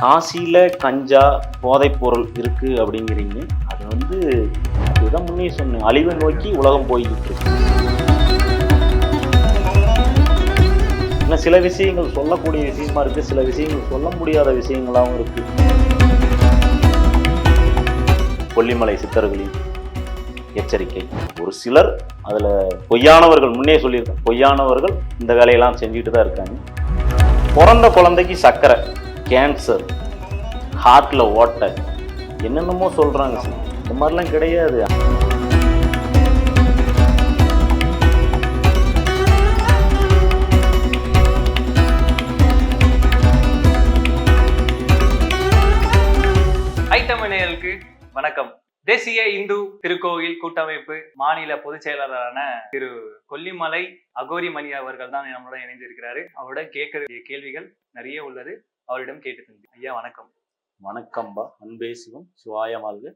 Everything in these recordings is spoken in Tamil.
காசியில் கஞ்சா போதைப்பொருள் இருக்குது இருக்கு அப்படிங்கிறீங்க. அது வந்து இதான் முன்னே சொன்னேன். அழிவை நோக்கி உலகம் போய்கிட்டு இருக்கு. இன்னும் சில விஷயங்கள் சொல்லக்கூடிய விஷயமா இருக்கு. சில விஷயங்கள் சொல்ல முடியாத விஷயங்களாகவும் இருக்கு. கொல்லிமலை சித்தர்களின் எச்சரிக்கை. ஒரு சிலர் அதில் பொய்யானவர்கள் முன்னே சொல்லியிருக்கேன் பொய்யானவர்கள் இந்த வேலையெல்லாம் செஞ்சுட்டு தான் இருக்காங்க. பிறந்த குழந்தைக்கு சர்க்கரை. கேன்சர் ஹார்ட்டில் ஓட்டை என்னென்னமோ சொல்கிறாங்க சார். இந்த மாதிரிலாம் கிடையாது. ஐட்டமணியர்களுக்கு வணக்கம். தேசிய இந்து திருக்கோயில் கூட்டமைப்பு மாநில பொதுச் செயலாளரான திரு கொல்லிமலை அகோரி மணி அவர்கள் தான் நம்மளுடன் இணைந்திருக்கிறாரு. அவருடன் கேட்கிற கேள்விகள் நிறைய உள்ளது. அவரிடம் கேட்டு தெரிஞ்சு ஐயா வணக்கம். வணக்கம்பா. அன்பே சிவம். சிவாய வாழ்க.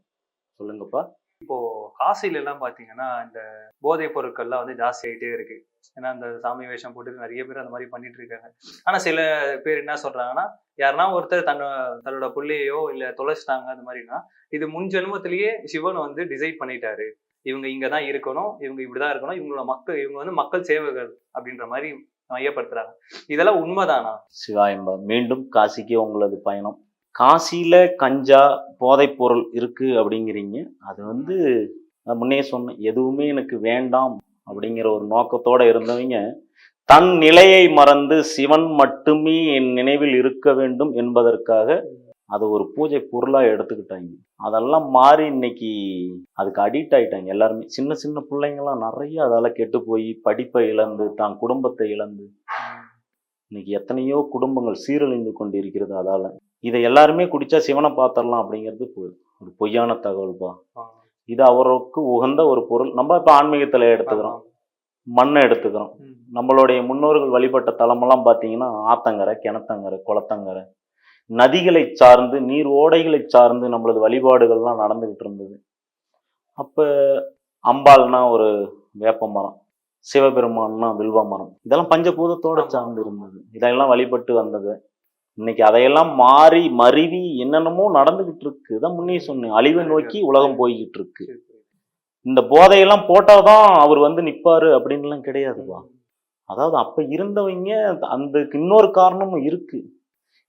சொல்லுங்கப்பா. இப்போ காசில எல்லாம் பாத்தீங்கன்னா இந்த போதைப் பொருட்கள்லாம் வந்து ஜாஸ்தி ஆயிட்டே இருக்கு. ஏன்னா இந்த சாமி வேஷம் போட்டு நிறைய பேர் அந்த மாதிரி பண்ணிட்டு இருக்காங்க. ஆனா சில பேர் என்ன சொல்றாங்கன்னா யாருன்னா ஒருத்தர் தன்னோ தன்னோட புள்ளையோ இல்ல தொலைச்சிட்டாங்க அந்த மாதிரினா இது முன் ஜென்மத்திலேயே சிவன் வந்து டிசைட் பண்ணிட்டாரு. இவங்க இங்க தான் இருக்கணும் இவங்க இப்படிதான் இருக்கணும் இவங்களோட மக்கள் இவங்க வந்து மக்கள் சேவகர்கள் அப்படின்ற மாதிரி மையப்படுத்துறாங்க. இதெல்லாம் உண்மைதானா? சிவாயம்பா மீண்டும் காசிக்கு உங்களது பயணம். காசியில் கஞ்சா போதைப் பொருள் இருக்கு அப்படிங்கிறீங்க. அது வந்து முன்னே சொன்னேன் எதுவுமே எனக்கு வேண்டாம் அப்படிங்கிற ஒரு நோக்கத்தோட இருந்தவங்க தன் நிலையை மறந்து சிவன் மட்டுமே என் நினைவில் இருக்க வேண்டும் என்பதற்காக அது ஒரு பூஜை பொருளாக எடுத்துக்கிட்டாங்க. அதெல்லாம் மாறி இன்னைக்கு அதுக்கு அடிக்ட் ஆயிட்டாங்க எல்லாருமே. சின்ன சின்ன பிள்ளைங்களாம் நிறைய அதால கெட்டு போய் படிப்பை இழந்து தான் குடும்பத்தை இழந்து இன்னைக்கு எத்தனையோ குடும்பங்கள் சீரழிந்து கொண்டு இருக்கிறது அதால. இதை எல்லாருமே குடிச்சா சிவனை பார்த்துடலாம் அப்படிங்கிறது ஒரு பொய்யான தகவல்பா. இது அவருக்கு உகந்த ஒரு பொருள். நம்ம இப்போ ஆன்மீகத்தில் எடுத்துக்கிறோம். மண்ணை எடுத்துக்கிறோம். நம்மளுடைய முன்னோர்கள் வழிபட்ட தலமெல்லாம் பார்த்தீங்கன்னா ஆத்தங்கரை கிணத்தங்கரை குளத்தங்கரை நதிகளை சார்ந்து நீர் ஓடைகளை சார்ந்து நம்மளது வழிபாடுகள்லாம் நடந்துகிட்டு இருந்தது. அப்போ அம்பாள்னா ஒரு வேப்ப மரம் சிவபெருமான்னா வில்வ மரம். இதெல்லாம் பஞ்சபூதத்தோட. சார்ந்து இருந்தது. இதெல்லாம் வழிபட்டு வந்தது. இன்னைக்கு அதையெல்லாம் மாறி மருவி என்னென்னமோ நடந்துகிட்டு இருக்கு. இதான் முன்னே சொன்னேன். அழிவை நோக்கி உலகம் போய்கிட்டு இருக்கு. இந்த போதையெல்லாம் போட்டால் தான் அவர் வந்து நிற்பார் அப்படின்லாம் கிடையாதுப்பா. அதாவது அப்போ இருந்தவங்க அந்த இன்னொரு காரணமும் இருக்குது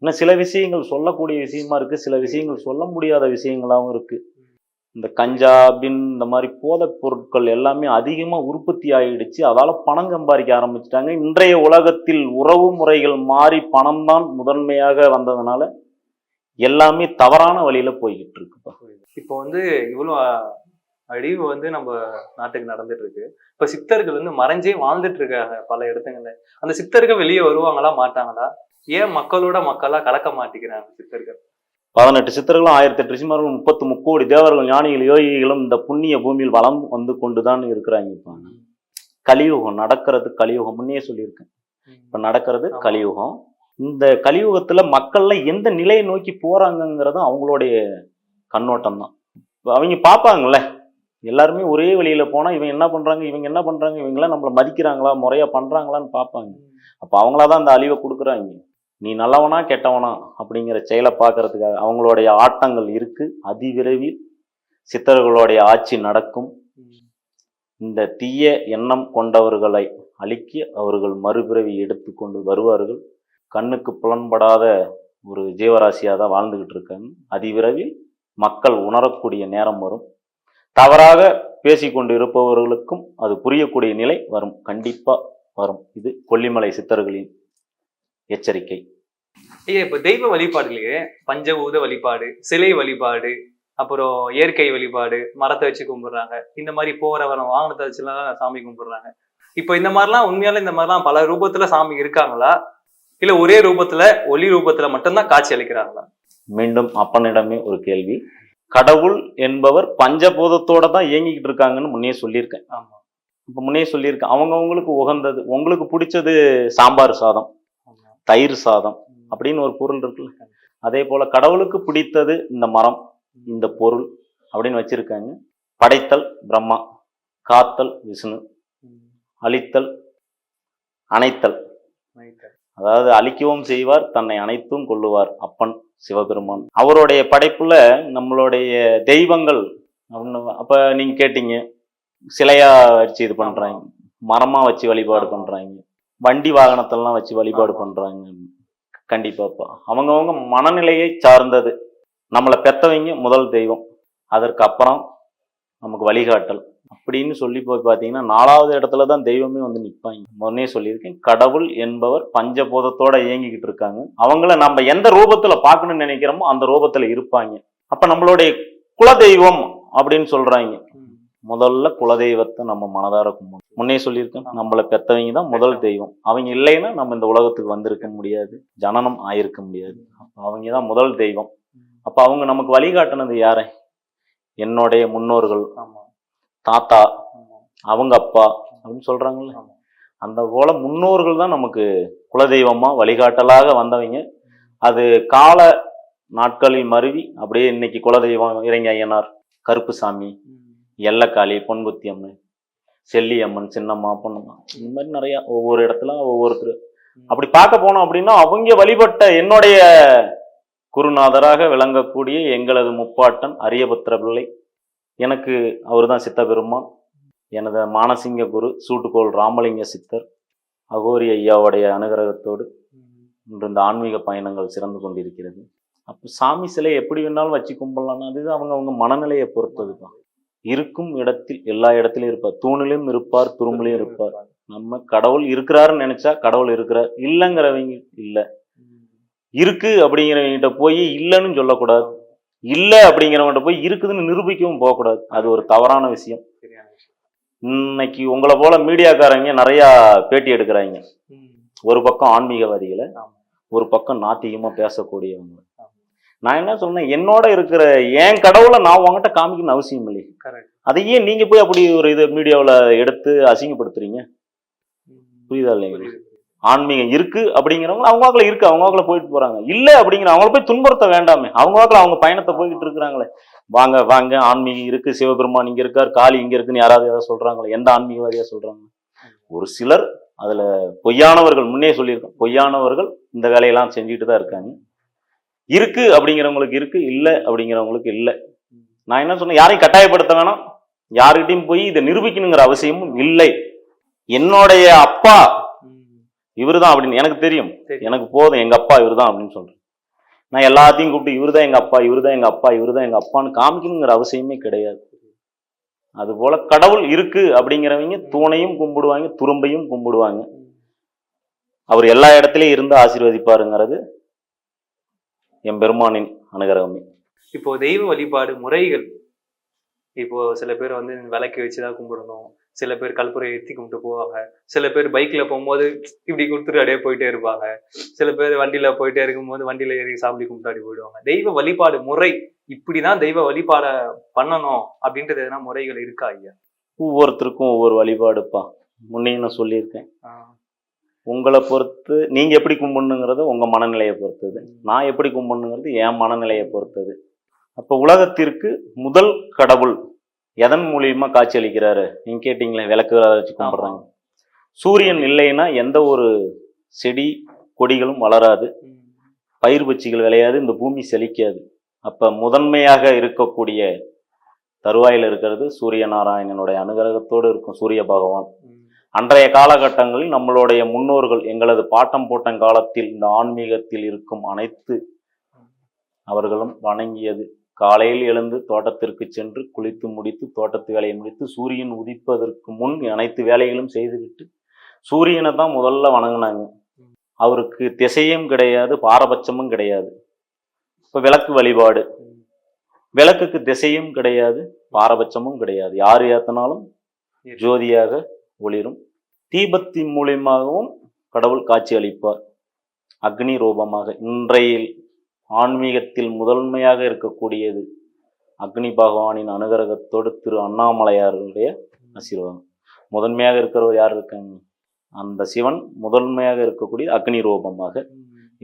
இன்னும் சில விஷயங்கள் சொல்லக்கூடிய விஷயமா இருக்குது சில விஷயங்கள் சொல்ல முடியாத விஷயங்களாகவும் இருக்குது இந்த கஞ்சா பின் இந்த மாதிரி போதைப் பொருட்கள் எல்லாமே அதிகமாக உற்பத்தி ஆகிடுச்சு அதால் பணம் சம்பாதிக்க ஆரம்பிச்சிட்டாங்க. இன்றைய உலகத்தில் உறவு முறைகள் மாறி பணம் தான் முதன்மையாக வந்ததுனால எல்லாமே தவறான வழியில் போய்கிட்டு இருக்குப்பா. இப்போ வந்து இவ்வளோ அழிவு வந்து நம்ம நாட்டுக்கு நடந்துட்டு இருக்கு இப்ப சித்தர்கள் வந்து மறைஞ்சே வாழ்ந்துட்டு இருக்காங்க பல இடத்துங்கள்ல அந்த சித்தர்கள் வெளியே வருவாங்களா மாட்டாங்களா? ஏன் மக்களோட மக்களா கலக்க மாட்டேங்கிறாங்க சித்தர்கள்? பதினெட்டு சித்தர்களும் ஆயிரத்தி எட்டு ரிஷிமார்களும் முப்பத்து முக்கோடி தேவர்கள் ஞானிகள் யோகிகளும் இந்த புண்ணிய பூமியில் வளம் வந்து கொண்டுதான் இருக்கிறாங்க இப்போ. கலியுகம் நடக்கிறது கலியுகம் முன்னே சொல்லியிருக்கேன். இப்ப நடக்கிறது. கலியுகம். இந்த கலியுகத்துல மக்கள்லாம் எந்த நிலையை நோக்கி போறாங்கங்கிறதும் அவங்களுடைய கண்ணோட்டம் தான் அவங்க பார்ப்பாங்கல்ல? எல்லாருமே ஒரே வழியில் போனால் இவங்க என்ன பண்ணுறாங்க இவங்க என்ன பண்ணுறாங்க இவங்கெல்லாம் நம்மளை மதிக்கிறாங்களா முறையாக பண்ணுறாங்களான்னு பார்ப்பாங்க. அப்போ அவங்களா தான் அந்த அழிவை கொடுக்குறாங்க. நீ நல்லவனா கெட்டவனா அப்படிங்கிற செயலை பார்க்கறதுக்காக அவங்களுடைய ஆட்டங்கள் இருக்குது அதிவிரைவில் சித்தர்களுடைய ஆட்சி நடக்கும். இந்த தீய எண்ணம் கொண்டவர்களை அழிக்க அவர்கள் மறுபிறவி எடுத்துக்கொண்டு வருவார்கள். கண்ணுக்கு புலன்படாத ஒரு ஜீவராசியாக தான் வாழ்ந்துக்கிட்டு இருக்காங்க. அதிவிரைவில் மக்கள் உணரக்கூடிய நேரம் வரும். தவறாக பேசிக்கொண்டு இருப்பவர்களுக்கும் அது புரியக்கூடிய நிலை வரும். கண்டிப்பா வரும். இது கொல்லிமலை சித்தர்களின் எச்சரிக்கை. ஐயா இப்ப தெய்வ வழிபாடுலயே பஞ்சபூத வழிபாடு சிலை வழிபாடு அப்புறம் இயற்கை வழிபாடு மரத்தை வச்சு கும்பிடுறாங்க. இந்த மாதிரி போற வரம் வாகனத்தை வச்சுலாம் சாமி கும்பிடுறாங்க. இப்போ இந்த மாதிரிலாம் உண்மையால இந்த மாதிரிலாம் பல ரூபத்துல சாமி இருக்காங்களா? இல்ல ஒரே ரூபத்துல ஒளி ரூபத்துல மட்டும்தான் காட்சி அளிக்கிறாங்களா? மீண்டும் அப்பனிடமே ஒரு கேள்வி. கடவுள் என்பவர் பஞ்சபூதத்தோட தான் இயங்கிக்கிட்டு இருக்காங்கன்னு முன்னே சொல்லியிருக்கேன். ஆமா. இப்போ முன்னே சொல்லியிருக்கேன். அவங்கவங்களுக்கு உகந்தது உங்களுக்கு பிடிச்சது சாம்பார் சாதம். தயிர் சாதம் அப்படின்னு ஒரு பொருள் இருக்குல்ல. அதே போல கடவுளுக்கு பிடித்தது இந்த மரம் இந்த பொருள் அப்படின்னு வச்சிருக்காங்க. படைத்தல் பிரம்மா காத்தல் விஷ்ணு. அழித்தல் அணைத்தல். அதாவது அழிக்கவும் செய்வார் தன்னை அணைத்தும் கொள்ளுவார் அப்பன். சிவபெருமான். அவருடைய படைப்புல நம்மளுடைய தெய்வங்கள் அப்படின்னு அப்ப நீங்க கேட்டீங்க. சிலையா வச்சு இது பண்றாங்க. மரமா வச்சு வழிபாடு ஆமா. பண்றாங்க. வண்டி வாகனத்தெல்லாம் வச்சு வழிபாடு ஆமா. பண்றாங்க. கண்டிப்பாப்பா அவங்கவங்க மனநிலையை சார்ந்தது. நம்மளை பெத்தவங்க முதல் தெய்வம். அதற்கு அப்புறம் நமக்கு வழிகாட்டல். அப்படின்னு சொல்லி போய் பார்த்தீங்கன்னா நாலாவது இடத்துல தான் தெய்வமே வந்து நிற்பாங்க முன்னே சொல்லியிருக்கேன் கடவுள் என்பவர் பஞ்சபோதத்தோட இயங்கிக்கிட்டு இருக்காங்க. அவங்கள நம்ம எந்த ரூபத்துல பார்க்கணும்னு நினைக்கிறோமோ அந்த ரூபத்துல இருப்பாங்க. அப்போ நம்மளுடைய குலதெய்வம் அப்படின்னு சொல்றாங்க. முதல்ல குலதெய்வத்தை நம்ம மனதார கும்பிடணும். முன்னே சொல்லியிருக்கேன் நம்மளை பெத்தவங்க தான் முதல் தெய்வம். அவங்க இல்லைன்னா நம்ம இந்த உலகத்துக்கு வந்திருக்க முடியாது. ஜனனம் ஆயிருக்க முடியாது. அப்போ அவங்க தான் முதல் தெய்வம். அப்போ அவங்க நமக்கு வழிகாட்டினது யாரை? என்னுடைய முன்னோர்கள். ஆமாம் தாத்தா அவங்க அப்பா அப்படின்னு சொல்றாங்கல்ல. ஆமா. அந்த போல முன்னோர்கள் தான் நமக்கு குலதெய்வமா வழிகாட்டலாக வந்தவங்க. அது கால நாட்களில் மருவி அப்படியே இன்னைக்கு குலதெய்வம் இறங்கி ஐயனார் கருப்புசாமி. எல்லக்காளி பொன்குத்தி அம்மன் செல்லி அம்மன் சின்னம்மா பொன்னம்மா இந்த மாதிரி நிறைய ஒவ்வொரு இடத்துல ஒவ்வொருத்தர். அப்படி பார்க்க போனோம் அப்படின்னா அவங்க வழிபட்ட என்னுடைய குருநாதராக விளங்கக்கூடிய எங்களது முப்பாட்டன் அரியபத்திர பிள்ளை எனக்கு அவர் தான் சித்தபெருமான் எனது மானசிங்க குரு சூட்டுக்கோள் ராமலிங்க சித்தர் அகோரி ஐயாவுடைய அனுகிரகத்தோடு இன்று இந்த ஆன்மீக பயணங்கள் சிறந்து கொண்டிருக்கிறது. அப்போ சாமி சிலை எப்படி வேணாலும் வச்சு கும்பிடலாம் அது அவங்க அவங்க மனநிலையை பொறுத்தது தான் இருக்கும் இடத்தில் எல்லா இடத்துலையும் இருப்பார். தூணிலையும் இருப்பார் துரும்புலையும் இருப்பார். நம்ம கடவுள் இருக்கிறாருன்னு நினைச்சா கடவுள் இருக்கிறார். இல்லைங்கிறவங்க இல்லை. இருக்கு அப்படிங்கிறவங்கிட்ட போய் இல்லைன்னு சொல்லக்கூடாது. இல்லை அப்படிங்கிறவங்கிட்ட போய் இருக்குதுன்னு நிரூபிக்கவும் போகக்கூடாது அது ஒரு தவறான விஷயம் இன்னைக்கு உங்களை போல மீடியாக்காரங்க நிறைய பேட்டி எடுக்கிறாங்க. ஒரு பக்கம் ஆன்மீகவாதிகளை. ஒரு பக்கம் நாத்திகமா பேசக்கூடியவங்க. நான் என்ன சொன்னேன் என்னோட இருக்கிற என் கடவுளை நான் உங்ககிட்ட காமிக்கணும்னு அவசியம் இல்லை. அதையே நீங்க போய் அப்படி ஒரு இது மீடியாவில் எடுத்து அசிங்கப்படுத்துறீங்க. புரியுதா இல்லைங்க. ஆன்மீகம் இருக்கு அப்படிங்கிறவங்க அவங்க வாக்குல இருக்கு அவங்க வாக்குல போயிட்டு போறாங்க. இல்ல அப்படிங்கிற அவங்கள போய் துன்புறுத்த வேண்டாமே. அவங்க வாக்குல அவங்க பயணத்தை போய்கிட்டு இருக்கிறாங்களே. வாங்க வாங்க ஆன்மீகம் இருக்கு சிவபெருமான் இங்க இருக்கார் காளி இங்க இருக்குன்னு யாராவது ஏதாவது சொல்றாங்களே? எந்த ஆன்மீகவாதியா சொல்றாங்க? ஒரு சிலர் அதுல பொய்யானவர்கள் முன்னே சொல்லியிருக்கோம் பொய்யானவர்கள் இந்த வேலையெல்லாம் செஞ்சுட்டு தான் இருக்காங்க. இருக்கு அப்படிங்கிறவங்களுக்கு இருக்கு இல்லை அப்படிங்கிறவங்களுக்கு இல்லை. நான் என்ன சொன்னேன்? யாரையும் கட்டாயப்படுத்த வேணாம். யாருக்கிட்டையும் போய் இதை நிரூபிக்கணுங்கிற அவசியமும் இல்லை. என்னுடைய அப்பா ம். இவருதான் அப்படின்னு எனக்கு தெரியும். எனக்கு போதும் எங்க அப்பா இவர்தான் அப்படின்னு சொல்றேன் நான் எல்லாத்தையும் கூப்பிட்டு இவர்தான் எங்க அப்பா இவர்தான் எங்க அப்பா இவர்தான் எங்க அப்பான்னு காமிக்கணுங்கிற அவசியமே கிடையாது அது போல கடவுள் இருக்கு அப்படிங்கிறவங்க தூணையும் கும்பிடுவாங்க துரும்பையும் கும்பிடுவாங்க. அவர் எல்லா இடத்துலயும் இருந்து ஆசீர்வதிப்பாருங்கிறது என் பெருமானின் அனுகிரகமே இப்போ தெய்வ வழிபாடு முறைகள் இப்போ சில பேர் வந்து விளக்கு வச்சுதான் கும்பிடணும். சில பேர் கற்பூரை ஏற்றி கும்பிட்டு போவாங்க. சில பேர் பைக்ல போகும்போது இப்படி கொடுத்துட்டு அப்படியே போயிட்டே இருப்பாங்க. சில பேர் வண்டியில போயிட்டே இருக்கும்போது வண்டியில ஏறி சாப்பிட்டு கும்பிட்டு அப்படி போயிடுவாங்க. தெய்வ வழிபாடு முறை இப்படிதான் தெய்வ வழிபாட பண்ணணும் அப்படின்றது எதனா முறைகள் இருக்கா ஐயா? ஒவ்வொருத்தருக்கும் ஒவ்வொரு வழிபாடுப்பா. முன்னே நான் சொல்லியிருக்கேன். உங்களை பொறுத்து நீங்க எப்படி கும்பிடணுங்கிறது உங்க மனநிலையை பொறுத்தது. நான் எப்படி கும்பிடணுங்கிறது என் மனநிலையை பொறுத்தது. அப்ப உலகத்திற்கு முதல் கடவுள் எதன் மூலியமா காட்சி அளிக்கிறாரு நீங்க கேட்டீங்களே விளக்குகளை வச்சு கும்பிடுறாங்க. சூரியன் இல்லைன்னா எந்த ஒரு செடி கொடிகளும் வளராது. பயிர் பச்சிகள் விளையாது இந்த பூமி செழிக்காது. அப்ப முதன்மையாக இருக்கக்கூடிய தருவாயில் இருக்கிறது சூரிய நாராயணனுடைய அனுகிரகத்தோடு இருக்கும் சூரிய பகவான். அன்றைய காலகட்டங்களில் நம்மளுடைய முன்னோர்கள் எங்களது பாட்டம் போட்டம் காலத்தில் இந்த ஆன்மீகத்தில் இருக்கும் அனைத்து அவர்களும் வணங்கியது. காலையில் எழுந்து தோட்டத்திற்கு சென்று குளித்து முடித்து தோட்டத்து வேலையை முடித்து சூரியன் உதிப்பதற்கு முன் அனைத்து வேலைகளும் செய்துவிட்டு சூரியனை தான் முதல்ல வணங்கினாங்க. அவருக்கு திசையும் கிடையாது பாரபட்சமும் கிடையாது. இப்ப விளக்கு வழிபாடு. விளக்குக்கு திசையும் கிடையாது பாரபட்சமும் கிடையாது. யார் ஏற்றினாலும் ஜோதியாக ஒளிரும். தீபத்தின் மூலியமாகவும் கடவுள் காட்சி அளிப்பார் அக்னி ரூபமாக. இன்றையில் ஆன்மீகத்தில் முதன்மையாக இருக்கக்கூடியது. அக்னி பகவானின் அனுகிரகத்தோடு திரு அண்ணாமலையாருடைய ஆசீர்வாதம். முதன்மையாக இருக்கிறவர் யார் இருக்காங்க? அந்த சிவன் முதன்மையாக இருக்கக்கூடிய அக்னி ரூபமாக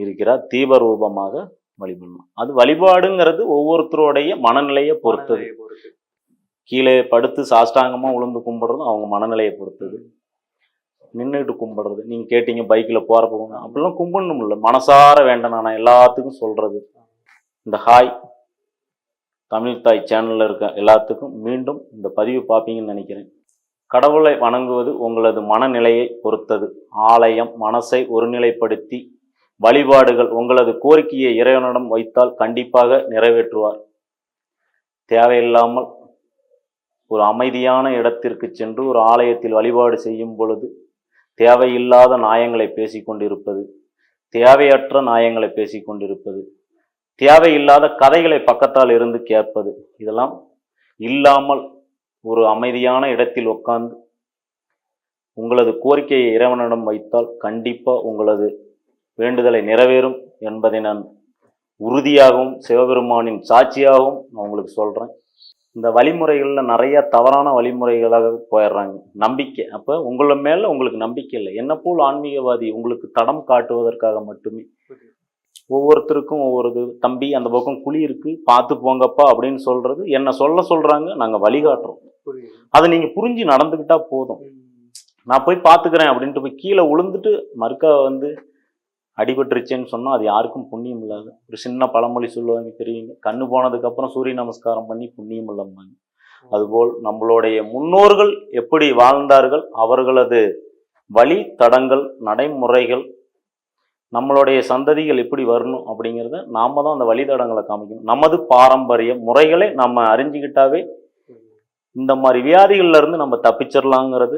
இருக்கிறார். தீப ரூபமாக வழிபடணும். அது வழிபாடுங்கிறது ஒவ்வொருத்தருடைய மனநிலையை பொறுத்தது. கீழே படுத்து சாஷ்டாங்கமா உளுந்து கும்பிடுறதும் அவங்க மனநிலையை பொறுத்தது. நின்றுட்டு கும்பிடுறது. நீங்கள் கேட்டீங்க பைக்கில் போகிற கும்பிடணும். அப்படிலாம் கும்பிடணும் இல்லை. மனசார வேண்டாம் நான் எல்லாத்துக்கும் சொல்கிறது இந்த ஹாய் தமிழ் தாய் சேனலில் இருக்க எல்லாத்துக்கும் மீண்டும் இந்த பதிவு பார்ப்பீங்கன்னு நினைக்கிறேன். கடவுளை வணங்குவது உங்களது மனநிலையை பொறுத்தது. ஆலயம் மனசை ஒருநிலைப்படுத்தி வழிபாடுகள் உங்களது கோரிக்கையை இறைவனிடம் வைத்தால் கண்டிப்பாக நிறைவேற்றுவார். தேவையில்லாமல் ஒரு அமைதியான இடத்திற்கு சென்று ஒரு ஆலயத்தில் வழிபாடு செய்யும் பொழுது தேவையில்லாத நியாயங்களை பேசிக்கொண்டிருப்பது தேவையற்ற நியாயங்களை பேசிக்கொண்டிருப்பது தேவையில்லாத கதைகளை பக்கத்தால் இருந்து கேட்பது இதெல்லாம் இல்லாமல் ஒரு அமைதியான இடத்தில் உட்கார்ந்து உங்களது கோரிக்கையை இறைவனிடம் வைத்தால் கண்டிப்பாக உங்களது வேண்டுதலை நிறைவேறும் என்பதை நான் உறுதியாகவும் சிவபெருமானின் சாட்சியாகவும் நான் உங்களுக்கு சொல்கிறேன் இந்த வழிமுறைகளில் நிறைய தவறான வழிமுறைகளாக போயிடுறாங்க. நம்பிக்கை. அப்போ உங்களை மேல உங்களுக்கு நம்பிக்கை இல்லை. என்ன போல் ஆன்மீகவாதி உங்களுக்கு தடம் காட்டுவதற்காக மட்டுமே? ஒவ்வொருத்தருக்கும் ஒவ்வொரு இது. தம்பி அந்த பக்கம் குழி இருக்கு. பார்த்து போங்கப்பா அப்படின்னு சொல்றது. என்ன சொல்ல சொல்றாங்க. நாங்க வழிகாட்டுறோம். அதை நீங்க புரிஞ்சு நடந்துக்கிட்டா போதும். நான் போய் பார்த்துக்கிறேன் அப்படின்ட்டு போய் கீழே விழுந்துட்டு மறுக்கா வந்து அடிபட்டுருச்சேன்னு சொன்னால் அது யாருக்கும் புண்ணியம் இல்லாது. ஒரு சின்ன பழமொழி சொல்லுவாங்க தெரியுங்க. கண்ணு போனதுக்கப்புறம் சூரிய நமஸ்காரம் பண்ணி புண்ணியம் இல்லம்பாங்க அதுபோல் நம்மளுடைய முன்னோர்கள் எப்படி வாழ்ந்தார்கள்? அவர்களது வழி தடங்கள் நடைமுறைகள் நம்மளுடைய சந்ததிகள் எப்படி வரணும் அப்படிங்கிறத நாம தான் அந்த வழித்தடங்களை காமிக்கணும். நமது பாரம்பரிய முறைகளை நம்ம அறிஞ்சிக்கிட்டாவே இந்த மாதிரி வியாதிகள்லேருந்து நம்ம தப்பிச்சிடலாங்கிறது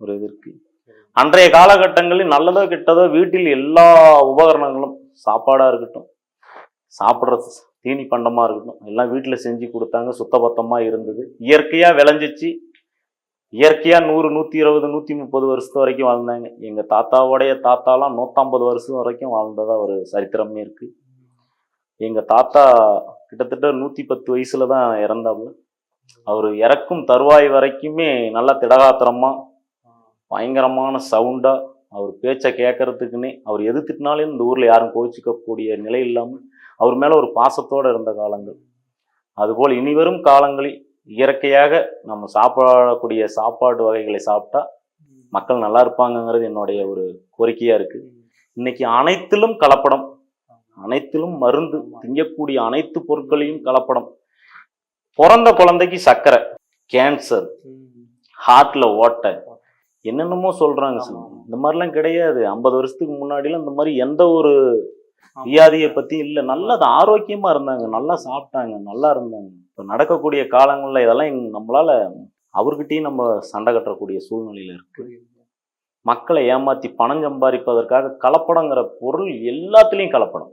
ஒரு இது இருக்குது அன்றைய காலகட்டங்களில் நல்லதோ கெட்டதோ வீட்டில் எல்லா உபகரணங்களும் சாப்பாடாக இருக்கட்டும் சாப்பிட்ற தீனி பண்டமாக இருக்கட்டும் எல்லாம் வீட்டில் செஞ்சு கொடுத்தாங்க சுத்தபத்தமாக இருந்தது. இயற்கையாக விளைஞ்சிச்சு. இயற்கையாக நூறு நூற்றி இருபது நூற்றி முப்பது வருஷத்து வரைக்கும் வாழ்ந்தாங்க. எங்கள் தாத்தாவோடைய தாத்தாலாம் நூற்றம்பது வருஷம் வரைக்கும் வாழ்ந்ததாக ஒரு சரித்திரமே இருக்குது எங்கள் தாத்தா கிட்டத்தட்ட நூற்றி பத்து வயசில் தான் இறந்தாப்புல அவர் இறக்கும் தருவாய் வரைக்குமே நல்லா திடகாத்திரமாக பயங்கரமான சவுண்டாக அவர் பேச்சை கேட்கறதுக்குன்னே அவர் எது திட்டினாலும் இந்த ஊரில் யாரும் கோச்சிக்கக்கூடிய நிலை இல்லாமல் அவர் மேலே ஒரு பாசத்தோடு இருந்த காலங்கள். அதுபோல் இனிவரும் காலங்களில் இயற்கையாக நம்ம சாப்பிடக்கூடிய சாப்பாடு வகைகளை சாப்பிட்டா மக்கள் நல்லா இருப்பாங்கங்கிறது என்னுடைய ஒரு கோரிக்கையாக இருக்கு. இன்னைக்கு அனைத்திலும் கலப்படம். அனைத்திலும் மருந்து திங்கக்கூடிய அனைத்து பொருட்களையும் கலப்படம். பிறந்த குழந்தைக்கு சர்க்கரை கேன்சர் ஹார்ட்ல ஓட்டை என்னென்னமோ சொல்றாங்க. இந்த மாதிரிலாம் கிடையாது. ஐம்பது வருஷத்துக்கு முன்னாடிலாம் இந்த மாதிரி எந்த ஒரு வியாதியை பத்தி இல்லை. நல்லா ஆரோக்கியமா இருந்தாங்க. நல்லா சாப்பிட்டாங்க. நல்லா இருந்தாங்க. இப்போ நடக்கக்கூடிய காலங்கள்ல இதெல்லாம் நம்மளால அவர்கிட்டயும் நம்ம சண்டை கட்டக்கூடிய சூழ்நிலையில இருக்கு. மக்களை ஏமாத்தி பணம் சம்பாதிப்பதற்காக கலப்படங்கிற பொருள் எல்லாத்துலேயும் கலப்படம்.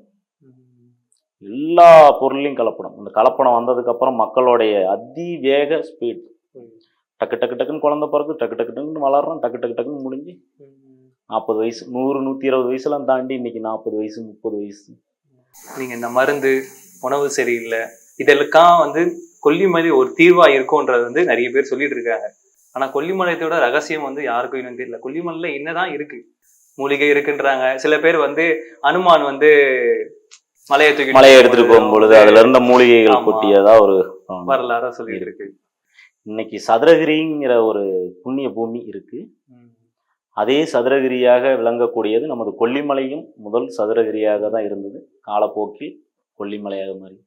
எல்லா பொருள்லையும் கலப்படம். இந்த கலப்படம் வந்ததுக்கு அப்புறம் மக்களுடைய அதிவேக ஸ்பீட் டக்கு டக்கு டக்குன்னு குழந்தை பிறகு டக்கு டக்கு டக்குன்னு வளர்றோம் டக்கு டக்கு டக்குன்னு முடிஞ்சு. நாற்பது வயசு நூறு நூற்றி இருபது வயசுலாம் தாண்டி இன்னைக்கு நாற்பது வயசு முப்பது வயசு. நீங்க இந்த மருந்து உணவு சரியில்லை இதெல்லாம் வந்து கொல்லிமலை ஒரு தீர்வா இருக்கும்ன்றது வந்து நிறைய பேர் சொல்லிட்டு இருக்காங்க. ஆனா கொல்லிமலையத்தோட ரகசியம் வந்து யாருக்கும் இன்னும் தெரியல. கொல்லிமலையில என்னதான் இருக்கு? மூலிகை இருக்குன்றாங்க. சில பேர் வந்து அனுமான் வந்து மலையை தூக்கி மலையை எடுத்துட்டு போகும்பொழுது அதுல இருந்த மூலிகைகள். கொட்டியதா ஒரு. வரலாறா சொல்லிட்டு இருக்கு. இன்னைக்கு சதுரகிரிங்கிற ஒரு புண்ணிய பூமி இருக்கு. அதே சதுரகிரியாக விளங்கக்கூடியது நமது கொல்லிமலையும் முதல் சதுரகிரியாக தான் இருந்தது. காலப்போக்கில் கொல்லிமலையாக மாறி.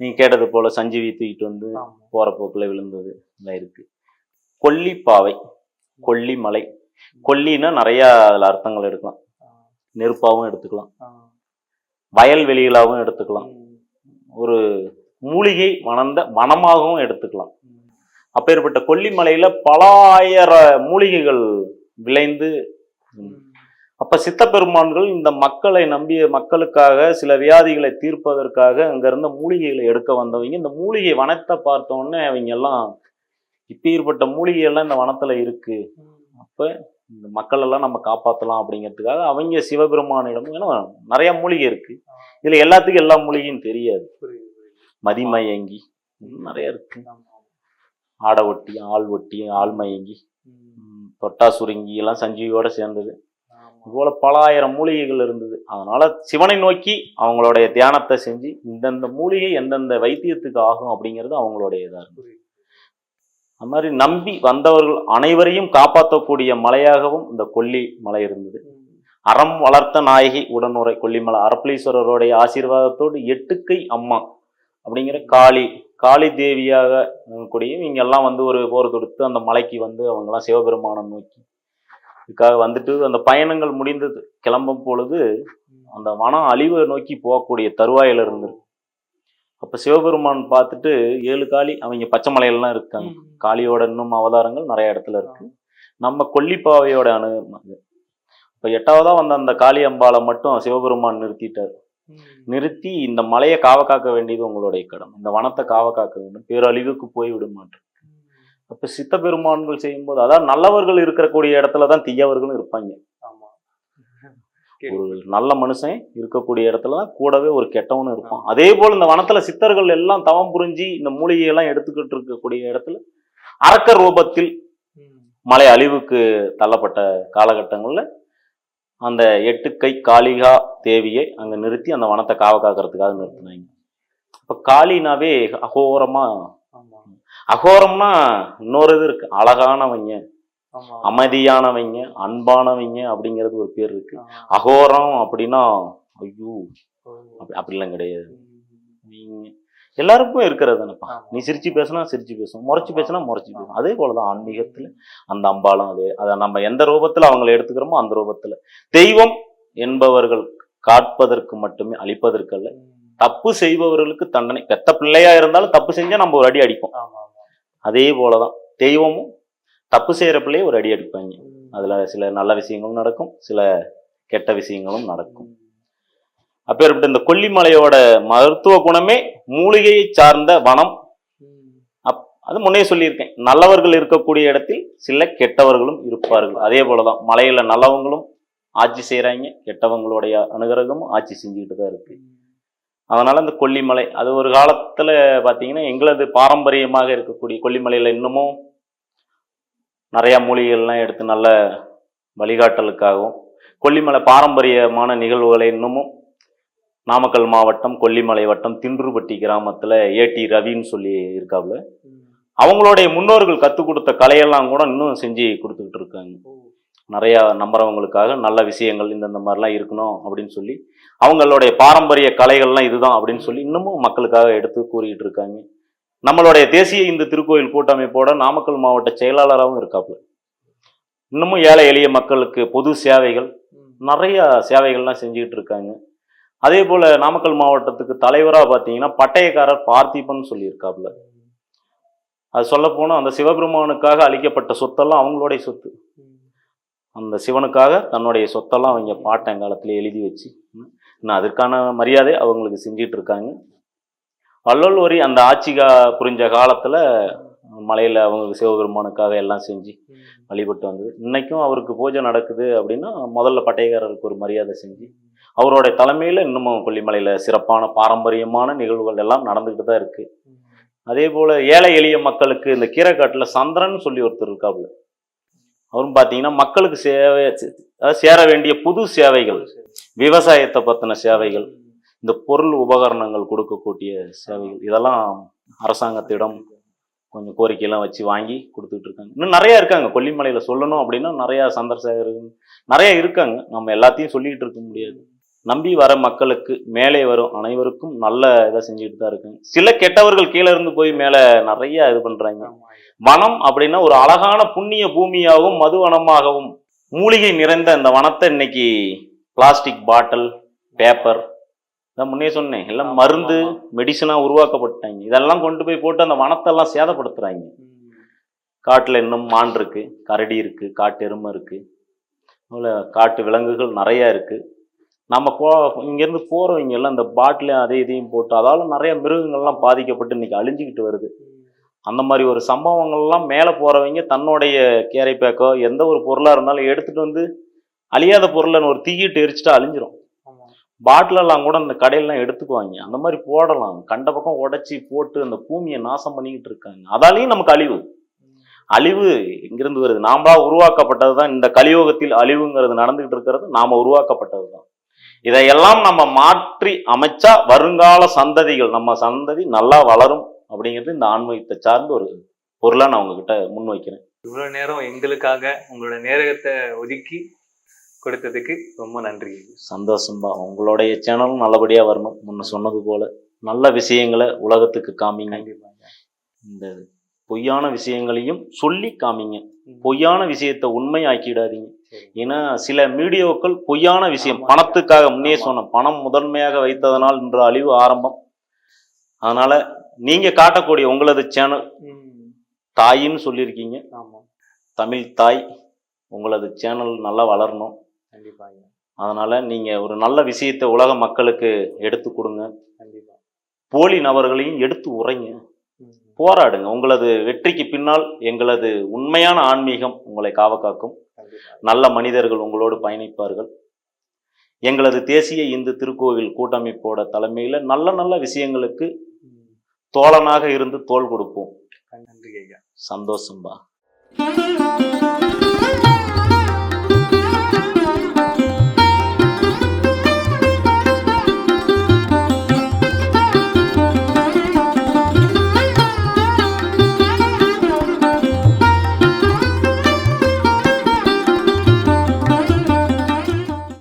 நீங்க கேட்டது போல சஞ்சீவி தூக்கிட்டு வந்து. போற போக்குல விழுந்தது எல்லாம் இருக்கு. கொல்லிப்பாவை கொல்லிமலை. கொல்லின்னா நிறைய அதுல அர்த்தங்கள் எடுக்கலாம் நெருப்பாவும் எடுத்துக்கலாம். வயல்வெளிகளாகவும் எடுத்துக்கலாம். ஒரு மூலிகை வளர்ந்த வனமாகவும் எடுத்துக்கலாம். அப்பேற்பட்ட கொல்லிமலையில பல ஆயிர மூலிகைகள் விளைந்து அப்ப சித்தப்பெருமான்கள் இந்த மக்களை நம்பிய மக்களுக்காக சில வியாதிகளை தீர்ப்பதற்காக அங்க இருந்த மூலிகைகளை எடுக்க வந்தவங்க. இந்த மூலிகை வனத்தை பார்த்த உடனே அவங்க எல்லாம் இப்பேற்பட்ட மூலிகை எல்லாம் இந்த வனத்துல இருக்கு. அப்ப இந்த மக்கள் எல்லாம் நம்ம காப்பாத்தலாம் அப்படிங்கிறதுக்காக அவங்க சிவபெருமானிடம் ஏன்னா நிறைய மூலிகை இருக்கு. இதுல எல்லாத்துக்கும் எல்லா மூலிகையும் தெரியாது. மதிமயங்கி நிறைய இருக்கு. ஆடை ஒட்டி ஆள் ஒட்டி ஆள் மயங்கி தொட்டா சுருங்கி எல்லாம் சஞ்சீவியோட சேர்ந்தது. இதுபோல பல ஆயிரம் மூலிகைகள் இருந்தது. அதனால சிவனை நோக்கி அவங்களுடைய தியானத்தை செஞ்சு இந்தந்த மூலிகை எந்தெந்த வைத்தியத்துக்கு ஆகும் அப்படிங்கிறது அவங்களுடைய இதா இருந்தது. அது மாதிரி நம்பி வந்தவர்கள் அனைவரையும் காப்பாற்றக்கூடிய மலையாகவும் இந்த கொல்லி மலை இருந்தது. அறம் வளர்த்த நாயகி உடனுரை கொல்லிமலை அரப்பளீஸ்வரருடைய ஆசீர்வாதத்தோடு எட்டுக்கை அம்மா அப்படிங்கிற காளி காளி தேவியாக கூடிய இவங்க எல்லாம் வந்து ஒரு போர் தொடுத்து அந்த மலைக்கு வந்து அவங்கெல்லாம் சிவபெருமானை நோக்கி இதுக்காக வந்துட்டு அந்த பயணங்கள் முடிந்தது. கிளம்பும் பொழுது அந்த வனம் அழிவை நோக்கி போகக்கூடிய தருவாயில இருந்து அப்ப சிவபெருமான் பார்த்துட்டு ஏழு காளி அவங்க பச்சை மலையிலலாம் இருக்காங்க. காளியோட இன்னும் அவதாரங்கள் நிறைய இடத்துல இருக்கு. நம்ம கொல்லிப்பாவையோட அணு. இப்ப எட்டாவதா வந்த அந்த காளி அம்பாளை மட்டும் சிவபெருமான் நிறுத்திட்டார். நிறுத்தி இந்த மலையை காவ காக்க வேண்டியது உங்களுடைய கடமை இந்த வனத்தை காவ காக்க வேண்டும். பேரழிவுக்கு போய் விட மாட்டேன் அப்ப சித்த பெருமான்கள் செய்யும்போது அதாவது நல்லவர்கள் இருக்கக்கூடிய இடத்துல தான் தீயவர்களும் இருப்பாங்க. ஆமா. ஒரு நல்ல மனுஷன் இருக்கக்கூடிய இடத்துல தான் கூடவே ஒரு கெட்டவனும் இருப்பான். அதே போல இந்த வனத்துல சித்தர்கள் எல்லாம் தவம் புரிஞ்சு இந்த மூலிகை எல்லாம் எடுத்துக்கிட்டு இருக்கக்கூடிய இடத்துல அரக்க ரூபத்தில். மலை அழிவுக்கு தள்ளப்பட்ட காலகட்டங்கள்ல அந்த எட்டு கை காளிகா தேவியை அங்க நிறுத்தி அந்த வனத்தை காவ காக்கிறதுக்காக நிறுத்தினாங்க. இப்ப காளினாவே அகோரமா அகோரம்னா இன்னொரு இது இருக்கு. அழகானவங்க அமைதியானவங்க அன்பானவங்க அப்படிங்கிறது ஒரு பேர் இருக்கு. அகோரம் அப்படின்னா ஐயோ அப்படிலாம் கிடையாது. நீங்க எல்லாருக்கும் இருக்கிறது தானப்பா. நீ சிரிச்சு பேசினா சிரிச்சு பேசும் முறைச்சு பேசினா முறைச்சு பேசும் அதே போலதான் ஆன்மீகத்துல அந்த அம்பாலும் அதே அதை நம்ம எந்த ரூபத்துல அவங்களை எடுத்துக்கிறோமோ அந்த ரூபத்துல. தெய்வம் என்பவர்கள் காட்பதற்கு மட்டுமே அழிப்பதற்கு அல்ல தப்பு செய்பவர்களுக்கு தண்டனை. பெத்த பிள்ளையா இருந்தாலும் தப்பு செஞ்சா நம்ம ஒரு அடி அடிப்போம். அதே போலதான் தெய்வமும் தப்பு செய்யற பிள்ளைய ஒரு அடி அடிப்பாங்க. அதுல சில நல்ல விஷயங்களும் நடக்கும் சில கெட்ட விஷயங்களும் நடக்கும். அப்பேற்பட்ட இந்த கொல்லிமலையோட மருத்துவ குணமே மூலிகையை சார்ந்த வனம். அப் அது முன்னே சொல்லியிருக்கேன். நல்லவர்கள் இருக்கக்கூடிய இடத்தில் சில கெட்டவர்களும் இருப்பார்கள். அதே போலதான் மலையில நல்லவங்களும் ஆட்சி செய்றாங்க கெட்டவங்களுடைய அனுகிரகமும் ஆட்சி செஞ்சுக்கிட்டு தான் இருக்கு அதனால இந்த கொல்லிமலை அது ஒரு காலத்துல பாத்தீங்கன்னா எங்களது பாரம்பரியமாக இருக்கக்கூடிய கொல்லிமலையில இன்னமும் நிறைய மூலிகைகள்லாம் எடுத்து நல்ல வழிகாட்டலுக்காகவும் கொல்லிமலை பாரம்பரியமான நிகழ்வுகளை இன்னமும் நாமக்கல் மாவட்டம் கொல்லிமலை வட்டம் தின்றுபட்டி கிராமத்துல ஏடி ரவின்னு சொல்லி இருக்காப்புல. அவங்களுடைய முன்னோர்கள் கற்றுக் கொடுத்த கலையெல்லாம் கூட இன்னும் செஞ்சு கொடுத்துக்கிட்டு இருக்காங்க. நிறையா நம்புறவங்களுக்காக நல்ல விஷயங்கள் இந்தந்த மாதிரிலாம் இருக்கணும் அப்படின்னு சொல்லி அவங்களுடைய பாரம்பரிய கலைகள்லாம் இதுதான் அப்படின்னு சொல்லி இன்னமும் மக்களுக்காக எடுத்து கூறிகிட்டு இருக்காங்க. நம்மளுடைய தேசிய இந்து திருக்கோயில் கூட்டமைப்போட நாமக்கல் மாவட்ட செயலாளராகவும் இருக்காப்புல இன்னமும் ஏழை எளிய மக்களுக்கு பொது சேவைகள் நிறையா நிறைய சேவைகள்லாம் செஞ்சுக்கிட்டு இருக்காங்க. அதே போல் நாமக்கல் மாவட்டத்துக்கு தலைவராக பார்த்தீங்கன்னா பட்டயக்காரர் பார்த்திபன் சொல்லியிருக்காப்புல அது சொல்லப்போனால் அந்த சிவபெருமானுக்காக அளிக்கப்பட்ட சொத்தெல்லாம் அவங்களுடைய சொத்து. அந்த சிவனுக்காக தன்னுடைய சொத்தெல்லாம் அவங்க பாட்டங்காலத்தில் எழுதி வச்சு இன்னும் அதற்கான மரியாதை அவங்களுக்கு செஞ்சிட்டு இருக்காங்க வள்ளல் ஒரு அந்த ஆட்சி கா புரிஞ்ச காலத்தில் மலையில் அவங்க சிவபெருமானுக்காக எல்லாம் செஞ்சு வழிபட்டு வந்தது. இன்றைக்கும் அவருக்கு பூஜை நடக்குது அப்படின்னா முதல்ல பட்டயக்காரருக்கு ஒரு மரியாதை செஞ்சு அவருடைய தலைமையில் இன்னமும் கொல்லிமலையில் சிறப்பான பாரம்பரியமான நிகழ்வுகள் எல்லாம் நடந்துக்கிட்டு தான் இருக்குது அதே போல் ஏழை எளிய மக்களுக்கு இந்த கீரைக்காட்டில் சந்திரன் சொல்லி ஒருத்தர் இருக்காப்புல. அவரும் பார்த்தீங்கன்னா மக்களுக்கு சேவை அதாவது சேர வேண்டிய புது சேவைகள் விவசாயத்தை பற்றின சேவைகள் இந்த பொருள் உபகரணங்கள் கொடுக்கக்கூடிய சேவைகள் இதெல்லாம் அரசாங்கத்திடம் கொஞ்சம் கோரிக்கையெல்லாம் வச்சு வாங்கி கொடுத்துட்டு இருக்காங்க. இன்னும் நிறைய இருக்காங்க. கொல்லிமலையில் சொல்லணும் அப்படின்னா நிறையா சந்தர்சகர்கள் நிறைய இருக்காங்க. நம்ம எல்லாத்தையும் சொல்லிக்கிட்டு இருக்க முடியாது. நம்பி வர மக்களுக்கு மேலே வரும் அனைவருக்கும் நல்ல இதை செஞ்சுட்டு தான் இருக்காங்க சில கெட்டவர்கள் கீழே இருந்து போய் மேலே நிறைய இது பண்றாங்க ஆமா. வனம் அப்படின்னா ஒரு அழகான புண்ணிய பூமியாகவும் மதுவனமாகவும் மூலிகை நிறைந்த இந்த வனத்தை இன்னைக்கு பிளாஸ்டிக் பாட்டில் பேப்பர் நான் முன்னே சொன்னேன் எல்லாம் மருந்து ஆமா. மெடிசனா உருவாக்கப்பட்டாங்க இதெல்லாம் கொண்டு போய் போட்டு அந்த வனத்தெல்லாம் சேதப்படுத்துறாங்க ம். காட்டுல இன்னும் மான் இருக்கு கரடி இருக்கு காட்டு எருமை இருக்கு அதுல காட்டு விலங்குகள் நிறைய இருக்கு நம்ம போ இங்கேருந்து போறவங்க எல்லாம் இந்த பாட்டிலையும் அதை இதையும் போட்டு அதால நிறைய மிருகங்கள்லாம் பாதிக்கப்பட்டு இன்னைக்கு அழிஞ்சுக்கிட்டு வருது. அந்த மாதிரி ஒரு சம்பவங்கள்லாம் மேலே போறவங்க தன்னுடைய கேரை பேக்கோ எந்த ஒரு பொருளா இருந்தாலும் எடுத்துட்டு வந்து அழியாத பொருளை ஒரு தீயிட்டு எரிச்சிட்டா அழிஞ்சிரும். பாட்டிலெல்லாம் கூட இந்த கடையிலாம் எடுத்துக்குவாங்க. அந்த மாதிரி போடலாம். கண்ட பக்கம் உடைச்சி போட்டு அந்த பூமியை நாசம் பண்ணிக்கிட்டு இருக்காங்க. அதாலையும் நமக்கு அழிவு. அழிவு எங்கிருந்து வருது? நாமளா உருவாக்கப்பட்டது தான் இந்த கலியுகத்தில் அழிவுங்கிறது நடந்துகிட்டு இருக்கிறது. நாம உருவாக்கப்பட்டது தான் இதையெல்லாம் நம்ம மாற்றி அமைச்சா வருங்கால சந்ததிகள் நம்ம சந்ததி நல்லா வளரும் அப்படிங்கிறது இந்த ஆன்மீகத்தை சார்ந்த ஒரு பொருளா நான் உங்ககிட்ட முன்வைக்கிறேன். இவ்வளவு நேரம் எங்களுக்காக உங்களோட நேரத்தை ஒதுக்கி கொடுத்ததுக்கு ரொம்ப நன்றி. சந்தோஷம்பா உங்களுடைய சேனலும் நல்லபடியா வரணும். முன்ன சொன்னது போல நல்ல விஷயங்களை உலகத்துக்கு காமிங்க. இந்த பொய்யான விஷயங்களையும் சொல்லி காமிங்க. பொய்யான விஷயத்தை உண்மையாக்கிடாதீங்க. சரி. ஏன்னா சில மீடியாக்கள் பொய்யான விஷயம். பணத்துக்காக முன்னே ஆமா. சொன்ன பணம் முதன்மையாக வைத்ததனால் இன்று அழிவு ஆரம்பம் அதனால நீங்க காட்டக்கூடிய உங்களது சேனல். தாயின்னு சொல்லியிருக்கீங்க ஆமா தமிழ் தாய் உங்களது சேனல் நல்லா வளரணும் கண்டிப்பாங்க அதனால நீங்க ஒரு நல்ல விஷயத்தை உலக மக்களுக்கு எடுத்து கொடுங்க கண்டிப்பா போலி நபர்களையும் எடுத்து உரைங்க. போராடுங்க. உங்களது வெற்றிக்கு பின்னால் எங்களது உண்மையான ஆன்மீகம் உங்களை காவ காக்கும். கண்டிப்பா. நல்ல மனிதர்கள் உங்களோடு பயணிப்பார்கள். எங்களது தேசிய இந்து திருக்கோவில் கூட்டமைப்போட தலைமையில நல்ல நல்ல விஷயங்களுக்கு. தோழனாக இருந்து தோள் கொடுப்போம். நன்றி ஐயா. சந்தோஷம்பா.